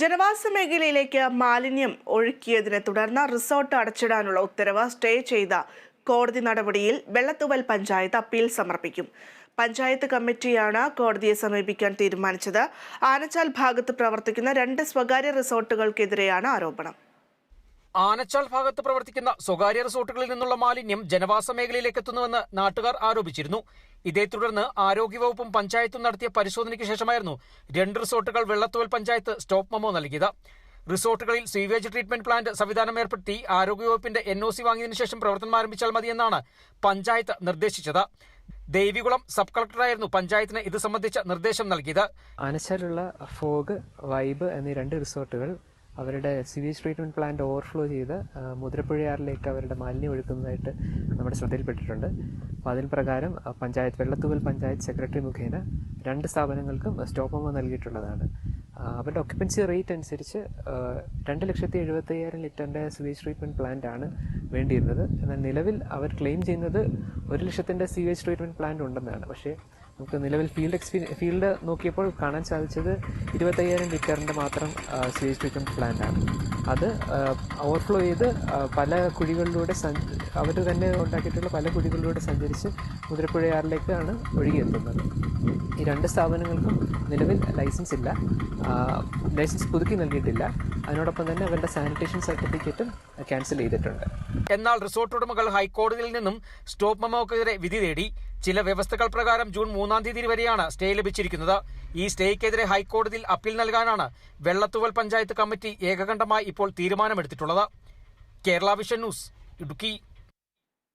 ജനവാസ മേഖലയിലേക്ക് മാലിന്യം ഒഴുക്കിയതിനെ തുടർന്ന് റിസോർട്ട് അടച്ചിടാനുള്ള ഉത്തരവ് സ്റ്റേ ചെയ്ത കോടതി നടപടിയിൽ വെള്ളത്തുവൽ പഞ്ചായത്ത് അപ്പീൽ സമർപ്പിക്കും. പഞ്ചായത്ത് കമ്മിറ്റിയാണ് കോടതിയെ സമീപിക്കാൻ തീരുമാനിച്ചത്. ആനച്ചാൽ ഭാഗത്ത് പ്രവർത്തിക്കുന്ന രണ്ട് സ്വകാര്യ റിസോർട്ടുകൾക്കെതിരെയാണ് ആരോപണം. ആനച്ചാൽ ഭാഗത്ത് പ്രവർത്തിക്കുന്ന സ്വകാര്യ റിസോർട്ടുകളിൽ നിന്നുള്ള മാലിന്യം ജനവാസ മേഖലയിലേക്ക് എത്തുന്നുവെന്ന് നാട്ടുകാർ ആരോപിച്ചിരുന്നു. ഇതേ തുടർന്ന് ആരോഗ്യവകുപ്പും പഞ്ചായത്തും നടത്തിയ പരിശോധനയ്ക്ക് ശേഷമായിരുന്നു രണ്ട് റിസോർട്ടുകൾ വെള്ളത്തുവൽ പഞ്ചായത്ത് സ്റ്റോപ്പ് മെമ്മോ നൽകിയത്. റിസോർട്ടുകളിൽ സ്വീവേജ് ട്രീറ്റ്മെന്റ് പ്ലാന്റ് സംവിധാനം ഏർപ്പെടുത്തി ആരോഗ്യവകുപ്പിന്റെ എൻ ഒ സി വാങ്ങിയതിനു ശേഷം പ്രവർത്തനം ആരംഭിച്ചാൽ മതിയെന്നാണ് പഞ്ചായത്ത് നിർദ്ദേശിച്ചത്. ദേവികുളം സബ് കളക്ടറായിരുന്നു പഞ്ചായത്തിന് ഇത് സംബന്ധിച്ച നിർദ്ദേശം നൽകിയത്. ആനച്ചാലുള്ള ഫോഗ് വൈബ് എന്നീ രണ്ട് റിസോർട്ടുകൾ അവരുടെ സിവേജ് ട്രീറ്റ്മെന്റ് പ്ലാന്റ് ഓവർഫ്ലോ ചെയ്ത് മുതിരപ്പുഴയാറിലേക്ക് അവരുടെ മാലിന്യം ഒഴുക്കുന്നതായിട്ട് നമ്മുടെ ശ്രദ്ധയിൽപ്പെട്ടിട്ടുണ്ട്. അപ്പോൾ അതിൽ പ്രകാരം പഞ്ചായത്ത് വെള്ളത്തൂവൽ പഞ്ചായത്ത് സെക്രട്ടറി മുഖേന രണ്ട് സ്ഥാപനങ്ങൾക്കും സ്റ്റോപ്പ് ഓമ നൽകിയിട്ടുള്ളതാണ്. അവരുടെ ഒക്യുപ്പൻസി റേറ്റ് അനുസരിച്ച് രണ്ട് ലക്ഷത്തി എഴുപത്തയ്യായിരം ലിറ്ററിന്റെ സിവേജ് ട്രീറ്റ്മെന്റ് പ്ലാന്റ് ആണ് വേണ്ടിയിരുന്നത്. എന്നാൽ നിലവിൽ അവർ ക്ലെയിം ചെയ്യുന്നത് ഒരു ലക്ഷത്തിന്റെ സിവേജ് ട്രീറ്റ്മെന്റ് പ്ലാന്റ് ഉണ്ടെന്നാണ്. പക്ഷേ നമുക്ക് നിലവിൽ ഫീൽഡ് എക്സ്പീരിയൻ ഫീൽഡ് നോക്കിയപ്പോൾ കാണാൻ സാധിച്ചത് ഇരുപത്തയ്യായിരം ലിറ്ററിന്റെ മാത്രം സീവേജ് ട്രീറ്റ്മെന്റ് പ്ലാന്റ് ആണ്. അത് ഓവർഫ്ലോ ചെയ്ത് പല കുഴികളിലൂടെ അവർ തന്നെ ഉണ്ടാക്കിയിട്ടുള്ള പല കുഴികളിലൂടെ സഞ്ചരിച്ച് മുതിരപ്പുഴയാറിലേക്കാണ് ഒഴുകിയെത്തുന്നത്. ഈ രണ്ട് സ്ഥാപനങ്ങൾക്കും നിലവിൽ ലൈസൻസ് ഇല്ല. ലൈസൻസ് പുതുക്കി നൽകിയിട്ടില്ല. അതിനോടൊപ്പം തന്നെ അവരുടെ സാനിറ്റേഷൻ സർട്ടിഫിക്കറ്റും ക്യാൻസൽ ചെയ്തിട്ടുണ്ട്. എന്നാൽ റിസോർട്ട് ഉടമകൾ ഹൈക്കോടതിയിൽ നിന്നും സ്റ്റോപ്പ് മെമ്മോക്കെതിരെ വിധി തേടി. ചില വ്യവസ്ഥകൾ പ്രകാരം ജൂൺ മൂന്നാം തീയതി വരെയാണ് സ്റ്റേ ലഭിച്ചിരിക്കുന്നത്. ഈ സ്റ്റേക്കെതിരെ ഹൈക്കോടതിയിൽ അപ്പീൽ നൽകാനാണ് വെള്ളത്തുവൽ പഞ്ചായത്ത് കമ്മിറ്റി ഏകകണ്ഠമായി ഇപ്പോൾ തീരുമാനമെടുത്തിട്ടുള്ളത്. Kerala vision news Idukki.